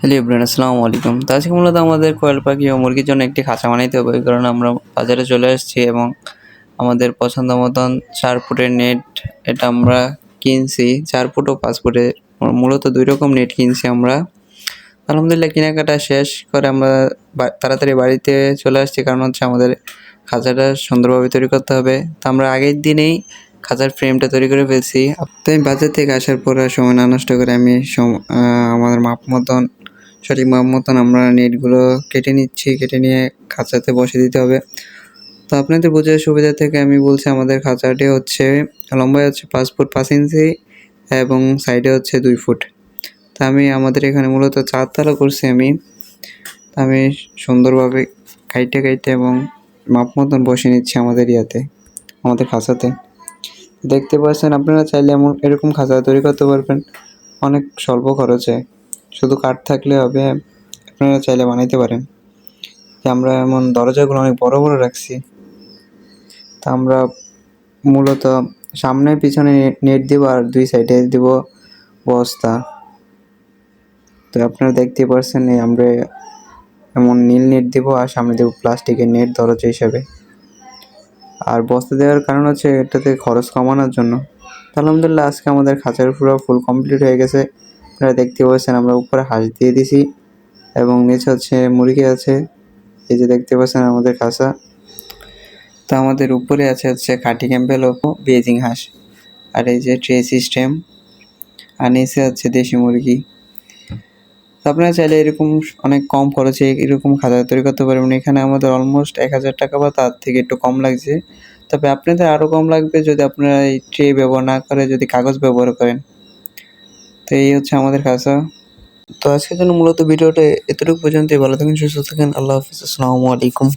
Hello Ibran আসসালামু আলাইকুম। তো আজকে মূলত আমাদের কোয়েল পাখি ও মুরগির জন্য একটি খাঁচা বানাইতে হবে কারণে আমরা বাজারে চলে আসছি এবং আমাদের পছন্দ মতন চার ফুটের নেট এটা আমরা কিনছি। চার ফুট ও পাঁচ ফুটের মূলত দুই রকম নেট কিনছি আমরা। আলহামদুলিল্লাহ, কেনাকাটা শেষ করে আমরা তাড়াতাড়ি বাড়িতে চলে আসছি, কারণ হচ্ছে আমাদের খাঁচাটা সুন্দরভাবে তৈরি করতে হবে। তো আমরা আগের দিনেই খাঁচার ফ্রেমটা তৈরি করে ফেলছি। তো আমি বাজার থেকে আসার পর সময় না নষ্ট করে আমি আমাদের মাপ মতন সঠিক মাপ মতন আমরা নেটগুলো কেটে নিচ্ছি, কেটে নিয়ে খাঁচাতে বসে দিতে হবে। তো আপনাদের বোঝার সুবিধা থেকে আমি বলছি আমাদের খাঁচাটি হচ্ছে লম্বায় হচ্ছে পাঁচ ফুট পাঁচ ইঞ্চি এবং সাইডে হচ্ছে দুই ফুট। তা আমি আমাদের এখানে মূলত চারতলা করছি আমি। আমি সুন্দরভাবে কাইটে কাইটে এবং মাপ মতন বসে নিচ্ছি আমাদের ইয়াতে, আমাদের খাঁচাতে। দেখতে পাচ্ছেন আপনারা চাইলে এমন এরকম খাঁচা তৈরি করতে পারবেন। অনেক স্বল্প খরচে। শুধু কাঠ থাকলে হবে, আপনারা চাইলে বানাইতে পারেন। আমরা এমন দরজাগুলো অনেক বড় বড় রাখছি, তা আমরা মূলত সামনে পিছনে নেট দিব আর দুই সাইডে দিব বস্তা। তো আপনারা দেখতে পারছেন আমরা এমন নীল নেট দিব আর সামনে দেবো প্লাস্টিকের নেট দরজা হিসাবে। আর বস্তা দেওয়ার কারণ হচ্ছে এটাতে খরচ কমানোর জন্য। আলহামদুলিল্লাহ, আজকে আমাদের খাঁচার পুরো ফুল কমপ্লিট হয়ে গেছে। আপনারা দেখতে পাচ্ছেন আমরা উপরে হাঁস দিয়ে দিছি এবং নিচে হচ্ছে মুরগি আছে। এই যে দেখতে পাচ্ছেন আমাদের খাঁচা তো আমাদের উপরে আছে হচ্ছে খাটি ক্যাম্পেল ও বেজিং হাঁস। আর এই যে ট্রে সিস্টেম। আর নিচে হচ্ছে দেশি মুরগি। তো আপনারা চাইলে এরকম অনেক কম খরচে এরকম খাতা তৈরি করতে পারবেন। এখানে আমাদের অলমোস্ট এক হাজার টাকা বা তার থেকে একটু কম লাগছে। তবে আপনাদের আরও কম লাগবে যদি আপনারা এই ট্রে ব্যবহার না করে, যদি কাগজ ব্যবহার করেন। তো এই হচ্ছে আমাদের খাঁচা তো আজকের জন্য মূলত ভিডিওটা এতটুকু পর্যন্তই। ভালো থাকেন, সুস্থ থাকেন। আল্লাহ হাফিজ। আসসালামু আলাইকুম।